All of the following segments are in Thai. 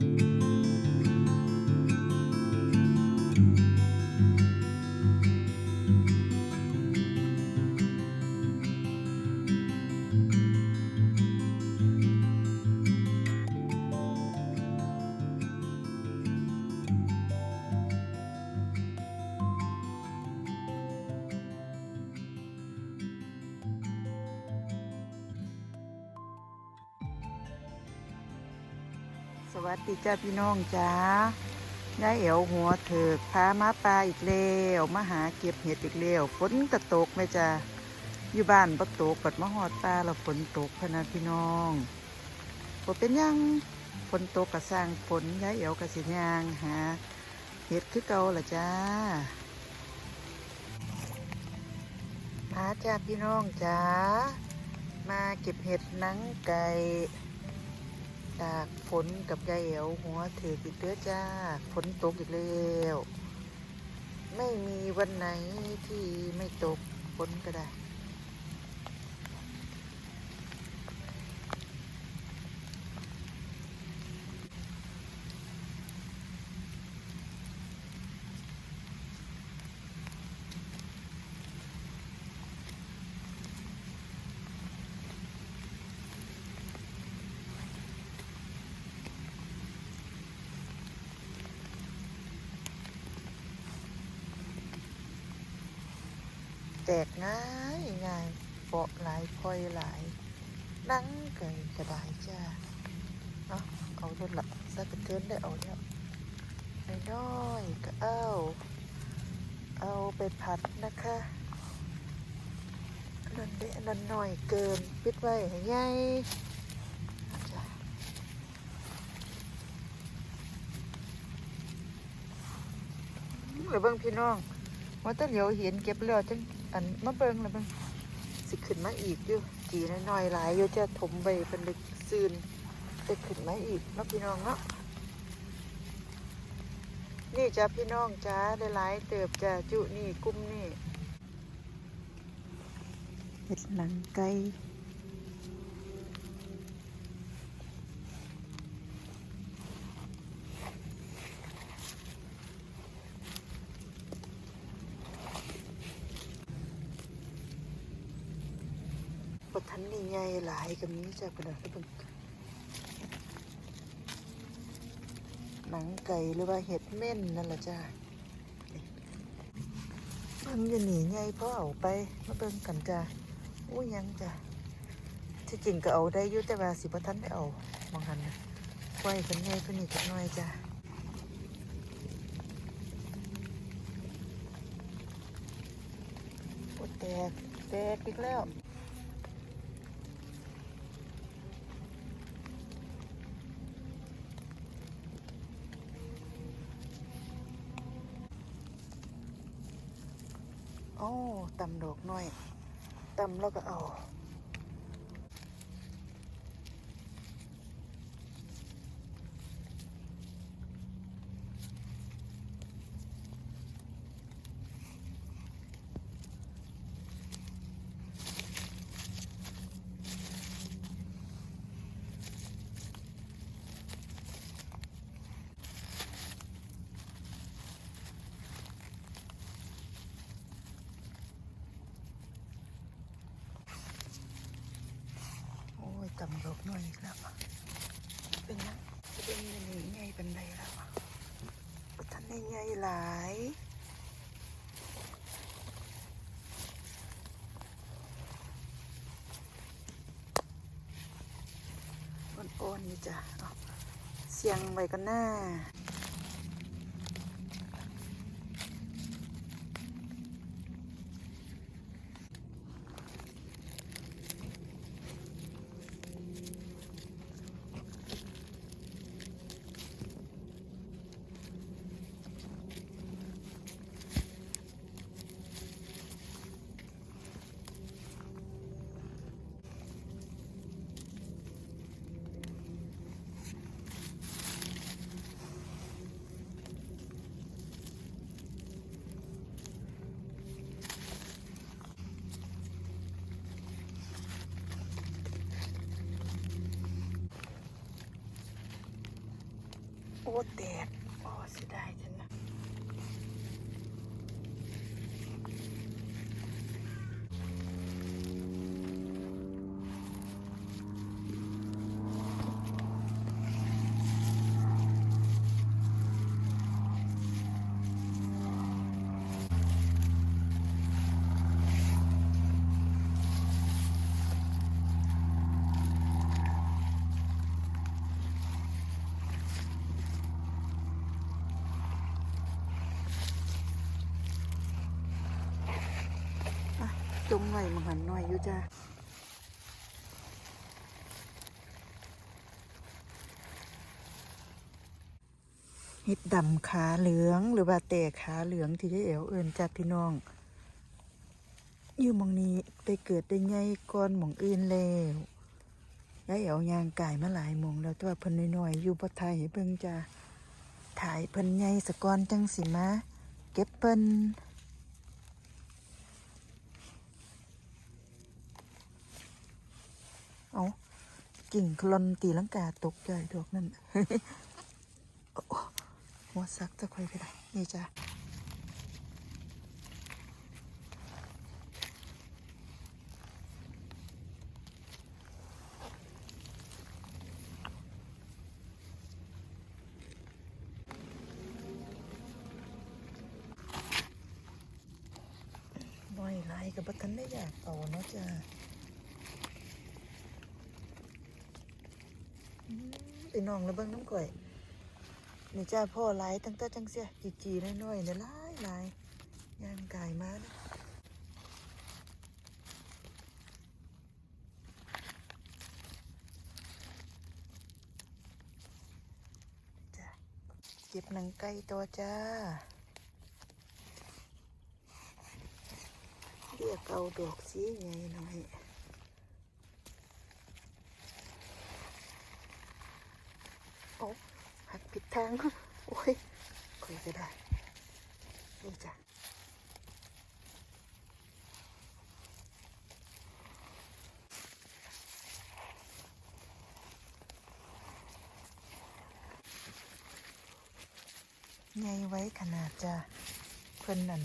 สวั สดีจ้าพี่น้องจ้ายายเอ๋วหัวเถิกพามาปลาอีกแล้วมาหาเก็บเห็ดอีกแล้วฝนกระตกไหมจ้าอยู่บ้านปตกปัดมาหอดปลาแล้วฝนตกพนะพี่น้องฝนเป็นยังฝนตกกระสร้างฝนยายเอ๋วกระสิยางหาเห็ดคือเก่าละจ้ามาจ้าพี่น้องจ้ามาเก็บเห็ดนังไก่ ตากฝนกับยายเอ๋วหัวถืออีกเด้อจ้าฝนตกอีกแล้วไม่มีวันไหนที่ไม่ตกฝนก็ได้ แตกง่ายง่ายเปาะหลายพลอยหลายนั่งไก่กระดายจ้าเอาเอารถละสักกระเทือนได้เอาแล้วน้อยก็เอาเอาไปผัดนะคะนั่นเด็นั่นหน่อยเกินปิดไว้ให้ใหญ่จ้ะหรือเบิ่งพี่น้อง ว่าแตะเหลียวเห็นเก็บแล้วจังอันมาเบิ่งแล้วเบิ่งสิขึ้นมาอีกอยู่จีน้อยๆหลายอยู่จะถมไปเป็นเด็กซืนจะขึ้นมาอีกเนาะพี่น้องเนาะนี่จ้าพี่น้องจ้าได้หลายเติบจ้าจุนี่กุ้มนี่เห็ดหลังไก่ ปทันนี่ใหญ่หลายกับนี้จ้าพี่น้องเบิ่งหนังไก่หรือว่าเห็ดเม่นนั่นแหละจ้ามันจะหนีไงเพราะเอาไปมาเบิ่งกันจ้าอู้ยังจ้าที่จริงก็เอาได้ยู่แต่ว่าสิบทันได้เอาบางหันนะไว้กันไงเพิ่นนี่จักหน่อยจ้าโอ้แตกแตกอีกแล้ว โอ้ตำดอกน้อยตำแล้วก็เอา โอ้ยตำดอกน้อยอีกแล้ว เป็นยังจะเป็นยังไงไงเป็นไรแล้วท่านใหลายอ่อนๆนี่จ้ะเอาเสียงไว้กันหน้า อ้แตกโอ้เสียดายะจงไว้มังหันหน่อยอยู่จ้าเห็ดดำขาเหลืองหรือว่าแต่ขาเหลืองที่ได้เอวเอินจ้าพี่น้อง อยู่มองนี้ได้เกิดได้ไงก่อนหมองอื่นแล้วยายเอวยางกายมาหลายมองแล้วต่ว่าเพิ่นน้อยๆอยู่บ่ไทยเบิ่งจ้าถ่ายเพิ่นใหญ่สะก่อนจังสิมาเก็บเพิ่น เอากิ่งคลอนตีลังกาตกใจดอกนั่นหัวซักจะค่อยไปได้นี่จ้ะบ่อยไรกับบัทันได้อยากเอาเนาะจ้ะ อืมพี่น้อง แล้วเบิ่งน้ำก่อยนี่จ้าพ่อหลายตั้งแต่จังเสียจีจีๆน้อยๆเนี่ยหลายหลายย่างกายมาเด้อจ้าเก็บหนังไก่ตัวจ้า เรียกเอาดอกสีไงหน่อย โอ้หักผิด ทางโอ้ยคุยก็ได้นี่จ้ะไงไว้ขนาดจะเพิ่นนั่น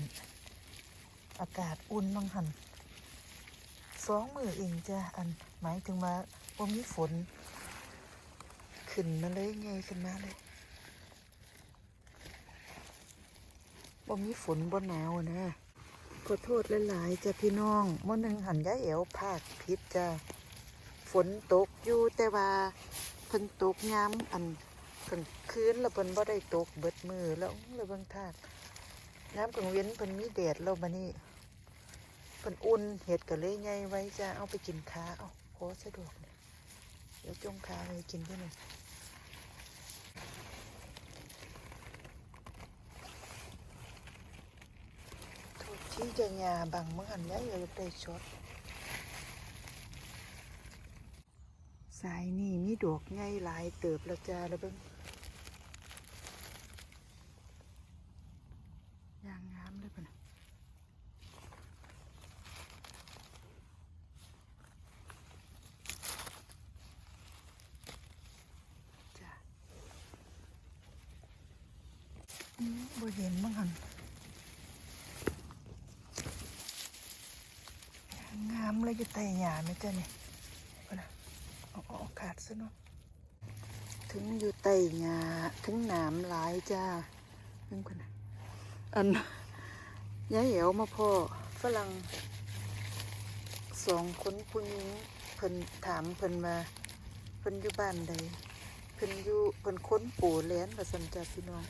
อากาศอุ่นบ้างหันสองมือเองจ้ะอันหมายถึงว่าว่ามีฝน ขึ้นมาเลยไงขึ้นมาเลย บ่มีฝนบ่หนาวนะขอโทษหลายๆจ้ะพี่น้องมื่อหนึ่งหันย้ายเอวพาดพิษจ้ะฝนตกอยู่แต่ว่าเพิ่นตกย้ำอันกลางคืนแล้วเพิ่นบ่ได้ตกเบิดมือแล้วเลยเบิ่งทาดน้ำกลางเว้นเพิ่นมีแดดแล้วบัดนี้เพิ่นอุ่นเห็ดก็เลยไงไว้จ้ะเอาไปกินค้าเอาขอสะดวกเดี๋ยวจงค้าเลยกินด้วยหน่อย ถูก ที่จะยาบังเมื่อหันย้ายเลยได้ชดสายนี่มีดอกไงหลายเติบแล้วจ้าแล้วเบิ่งยางงามเลยปะนะจ้าอืมบ่เห็นมั้งหัน งามเลยอยู่ใต้หญ้าไหมจ้ะเนี่ยนะเอาเอาเอาขาดซะเนาะถึงอยู่ใต้หญ้าถึงหนามหลายจ้าเพิ่งคนนะอันยายเอ๋วมาพ่อฝรั่งสองคนผู้หญิงเพิ่นถามเพิ่นมาเพิ่นอยู่บ้านใดเพิ่นอยู่เพิ่นค้นปู่แลนว่าสันจาพี่น้อง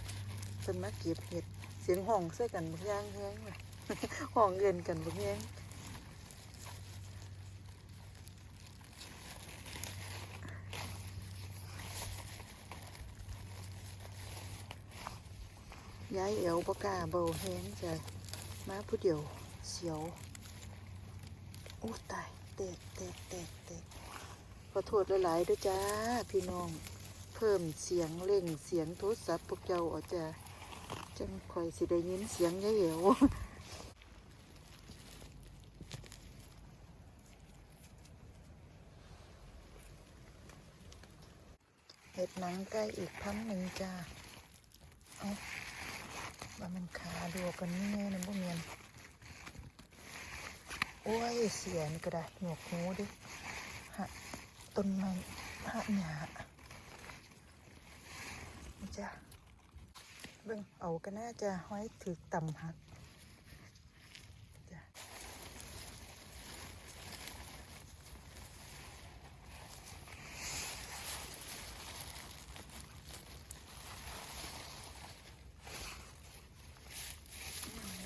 เพิ่นมาเก็บเห็ดเสียงห้องใส่กันบางอย่างแห้งเลยห้องเงินกันบางแห้ง ย้ายเอวปากล้าเบาแห้งจ้ะมาผู้เดียวเสียวโอ้ตายแตกแตกแตกแตกขอโทษหลายๆด้วยจ้าพี่น้องเพิ่มเสียงเร่งเสียงโทรศัพท์พวกเจ้าอาจ้ะจังคอยสิได้ยินเสียงย้ายเอวเห็ดหนังไก่อีกพันหนึ่งจ้าเอา ว่ามันขาดูกันนี่ไงนะบ่เมียนโอ้ยเสียนก็ได้หนวกหูดิฮะต้นไม้ฮะหญ้าจ้ะเบิ่งเอาก็น่าจะห้อยถือต่ำหักจ้ะ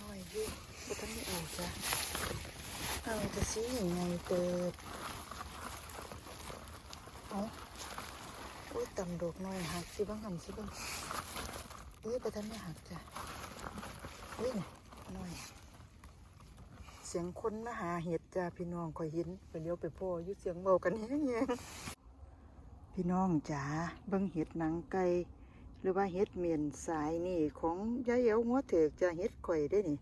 น้อยอยู่ก็ต้องไม่เอาจ้ะเอาจะ ซื้อยังไงเกิดเอาโอ้ยต่ำดอกน้อยหักสิบ้างหันสิบ้างเอ้ยประทันไม่หักจ้ะเฮ้ยน้อยเสียงคนมาหาเห็ดจ้าพี่น้องคอยเห็นไปเลี้ยวไปพ่อยุเสียงเบากันแห้งพี่น้องจ๋าเบิ่งเห็ดหนังไก่หรือว่าเห็ดเมียนสายนี่ของยายเอ๋วหัวเถิกจ้าเห็ดข่อยได้นี่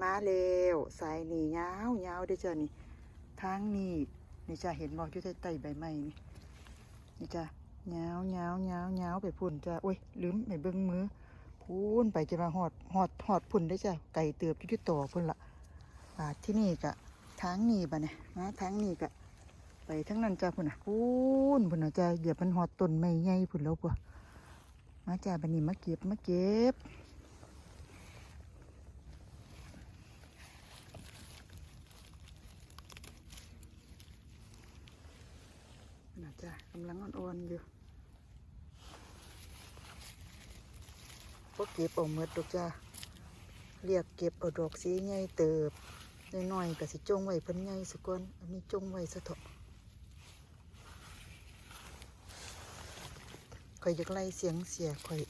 มาแล้วสายนี่ยาวยาวได้จ้านี่ทางนี่นี่จ้าเห็นบอกอยู่ใต้ใต้ใบไม้นี่นี่จ้ายาวยาวยาวยาวไปพุ่นจ้าโอ้ยลืมไปเบิ่งมือพูนไปจะมาหอดหอดหอดพุ่นได้จ้าไก่เติบอยู่ที่ต่อพุ่นละบาดที่นี่กะทางนี้บะเนี่ยนะทางนี้กะไปทั้งนั้นจ้าพุ่นน่ะพูนพุ่นน่ะจ้าเหยียบมันหอดต้นไม้ใหญ่พุ่นแล้วปะมาจ้าบันนี้มาเก็บมาเก็บน่ะจ้ากำลังอ่อนๆอยู่พวกเก็บเอาเมดดอกจ้าเรียกเก็บเอาดอกสีใหญ่เติบน้อยๆก็สิจงไว้เพิ่นใหญ่สก่อนอันนี้จงไว้ซะเถอะข่อยอยากไล่เสียงเสียข่อย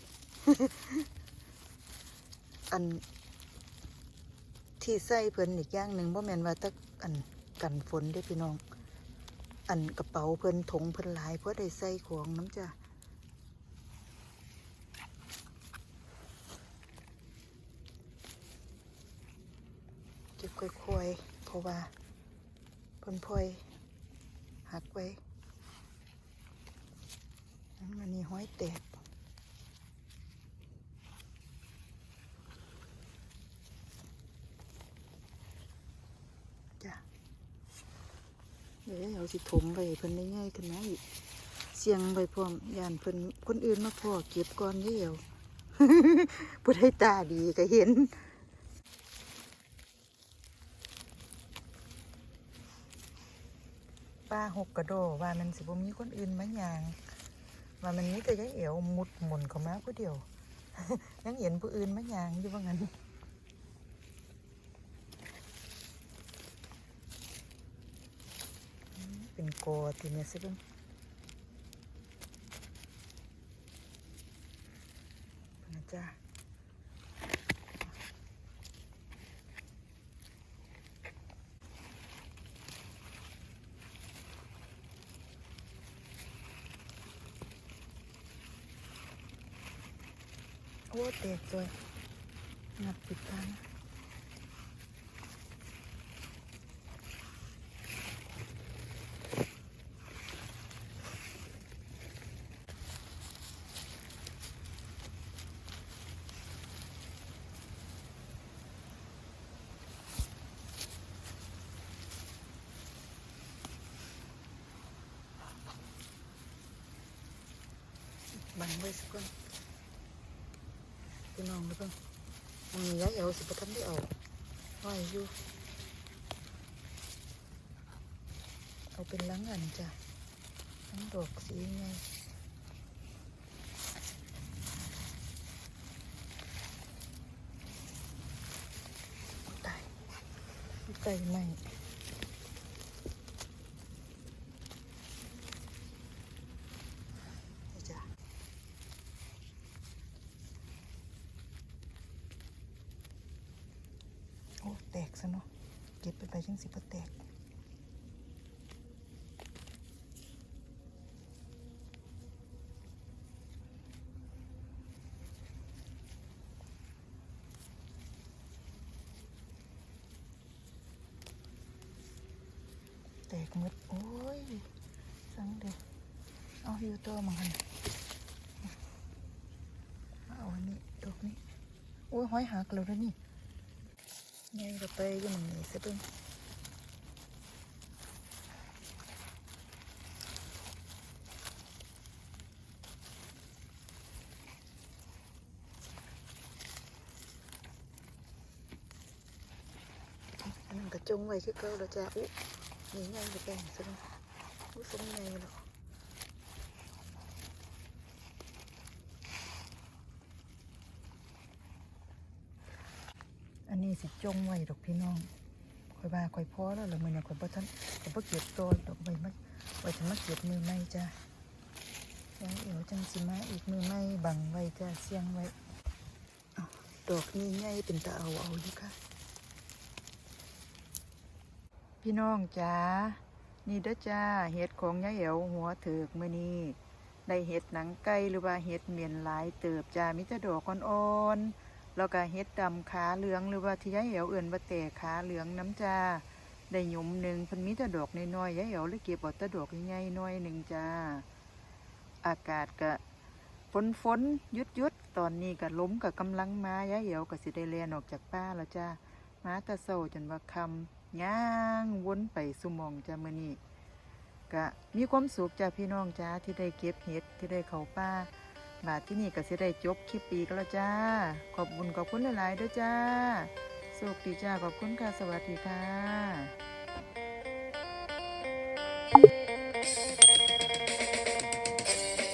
อัน ที่ใส่เพิ่นอีกอย่างหนึ่งบ่แม่นว่าตะอันกันฝนเด้พี่น้อง อันกระเป๋าเพิ่นถงเพิ่นหลายเพราะได้ใส่ของน้ำจ้ะเก็บค่อยๆเพราะว่าเพิ่นพลอยหักไว้อันมันนี่ห้อยแตกจ้ะ เดี๋ยวเอาสิถมไปเพิ่นได้ง่ายขึ้นนะอีกเสียงไปพร้อมยานเพิ่นคนอื่นมาพ่อเก็บก่อนเดียวผู้ได้ตาดีก็เห็นป้าหกกระโดว่ามันสิบ่มีคนอื่นมาย่างว่ามันนี้แต่ยังเอวมุดหมุนเข้ามาผู้เดียวยังเห็นผู้อื่นมาย่างอยู่ว่างั้น อืมเ70 không, mình na kong. Ang iya thấm sa patang di vô, Ay, yu. Aw pilangan chả, Ang dok, si ingay. Tay. Tay, may. แตกหมดโอ้ยสังเด็เอาอยู่ตัวมังหันเอาอันนี้ดอกนี้โอ้ยห้อยหักแล้วนะนี่ไงเราไปยังนี้ซะเบิ่งอันนั้นก็จงไว้คือเก่าแล้วจ้าอุ๊ นี่ไงจะแบ่งซะเบิ่งอุ๊ยสมไงหรอกอันนี้สิจงไว้ดอกพี่น้องคอยบาคอยพอแล้วเหรือมือเนี่ยคอยบ่ทันคอยบ่เก็บตัวดอกใบไม้ไว้จะมาเก็บมือไม่จ้าแล้วเดี๋ยวจังสิมาอีกมือไม่บังไว้จ้าเสียงไว้ดอกนี้ใหญ่เป็นตาเอาเอาอยู่ค่ะ พี่น้องจ้านี่เด้อจ้า เห็ดของยายเอ๋วหัวเถือกมือนี้ได้เห็ดหนังไก่หรือว่าเห็ดเมียนหลายเติบจ้ามีแต่ดอกอ่อนๆ แล้วก็เฮ็ดดำขาเหลืองหรือว่าที่ยายเอ๋วเอื่นว่าแต่ขาเหลืองน้ำจ้า ได้หยุมหนึ่งเพิ่นมีแต่ดอกน้อยๆยายเอ๋วเลยเก็บเอาต่ดอกใหญ่ๆหน้อยหนึ่งจ้า อากาศก็ฝนฝนยุดยุดตอนนี้ก็ล้มก็กำลังมายายเอ๋วก็สิได้เลียนออกจากป้าแล้วจ้า มาต่เช้าจนว่าคำ ย่างวนไปสุมองจ้ามือนี้ก็มีความสุขจ้าพี่น้องจ้าที่ได้เก็บเห็ดที่ได้เขาป้าบาทที่นี่ก็เสียได้จบคลิปปีก็แล้วจ้า ขอบคุณขอบคุณหลายๆด้วยจ้าสุขดีจ้าขอบคุณค่ะสวัสดีค่ะ